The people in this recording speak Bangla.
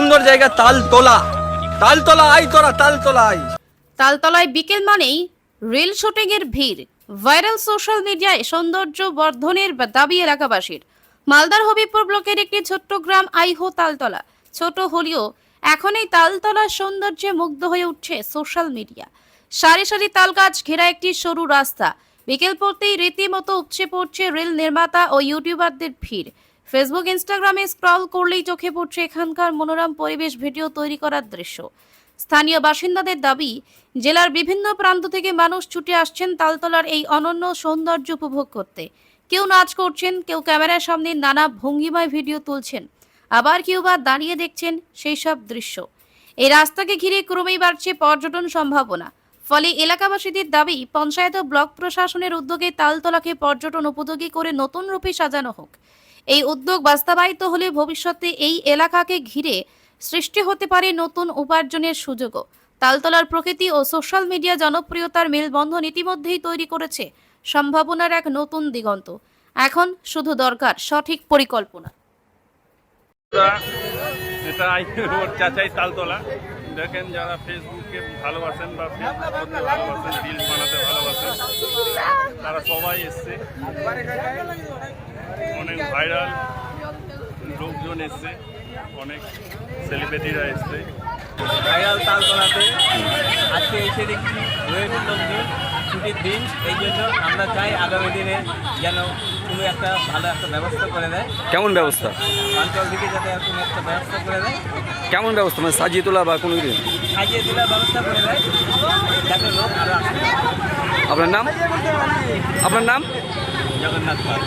সুন্দর জায়গা, তালতলা। তালতলা আই তোরা, তালতলা আই তালতলায় বিকেল মানেই রিল শুটিং এর ভিড়। ভাইরাল সোশ্যাল মিডিয়ায় সৌন্দর্য বর্ধনের দাবি এলাকাবাসীর। মালদার হবিপুর ব্লকের একটি ছোট্ট গ্রাম আইহো তালতলা। ছোট হলেও এখন এই তালতলার সৌন্দর্যে মুগ্ধ হয়ে উঠছে সোশ্যাল মিডিয়া। সারি সারি তাল গাছ ঘেরা একটি সরু রাস্তা। বিকেল পড়তেই রীতিমতো উপচে পড়ছে রেল নির্মাতা ও ইউটিউবারদের ভিড়। ফেসবুক ইনস্টাগ্রামে স্ক্রল করলেই চোখে পড়ছে এখানকার মনোরম পরিবেশ ভিডিও তৈরি করার দৃশ্য। স্থানীয় বাসিন্দাদের দাবি, জেলার বিভিন্ন প্রান্ত থেকে মানুষ ছুটে আসছেন তালতলার এই অনন্য সৌন্দর্য উপভোগ করতে। কেউ নাচ করছেন, কেউ ক্যামেরার সামনে নানা ভঙ্গিময় ভিডিও তুলছেন। আবার কেউ বা দাঁড়িয়ে দেখছেন সেই সব দৃশ্য। এই রাস্তাকে ঘিরে ক্রমেই বাড়ছে পর্যটন সম্ভাবনা। ফলে এলাকাবাসীদের দাবি, পঞ্চায়েত ও ব্লক প্রশাসনের উদ্যোগে তালতলাকে পর্যটন উপযোগী করে নতুন রূপে সাজানো হোক। এই উদ্যোগ বাস্তবায়িত হলে ভবিষ্যতে এই এলাকাকে ঘিরে সৃষ্টি হতে পারে নতুন উপার্জনের সুযোগও। তালতলার প্রকৃতি ও সোশ্যাল মিডিয়া জনপ্রিয়তার মেলবন্ধন ইতিমধ্যেই তৈরি করেছে সম্ভাবনার এক নতুন দিগন্ত। এখন শুধু দরকার সঠিক পরিকল্পনা। দেখেন যারা ফেসবুককে ভালোবাসেন বা ফেসবুক ভালোবাসেন রিলস বানাতে ভালোবাসেন, তারা সবাই এসছে। ভাইরাল লোকজন এসছে অনেক সেলিব্রিটিরা এসছে। ভাইরাল তালতলাতে আজকে এসে দেখছি রয়েছে লোকজন ছুটির দিন এই জন্য আমরা চাই আগামী দিনে যেন কোনো একটা ভালো একটা ব্যবস্থা করে দেয়। কেমন ব্যবস্থা? অঞ্চল থেকে যাতে আর কোনো একটা ব্যবস্থা করে দেয়। কেমন ব্যবস্থা? মানে সাজিয়ে তোলা বা কোনো কিছু? সাজিয়ে তোলার ব্যবস্থা করে দেয় যাতে লোক আরও আপনার নাম? আপনার নাম? জগন্নাথ পাল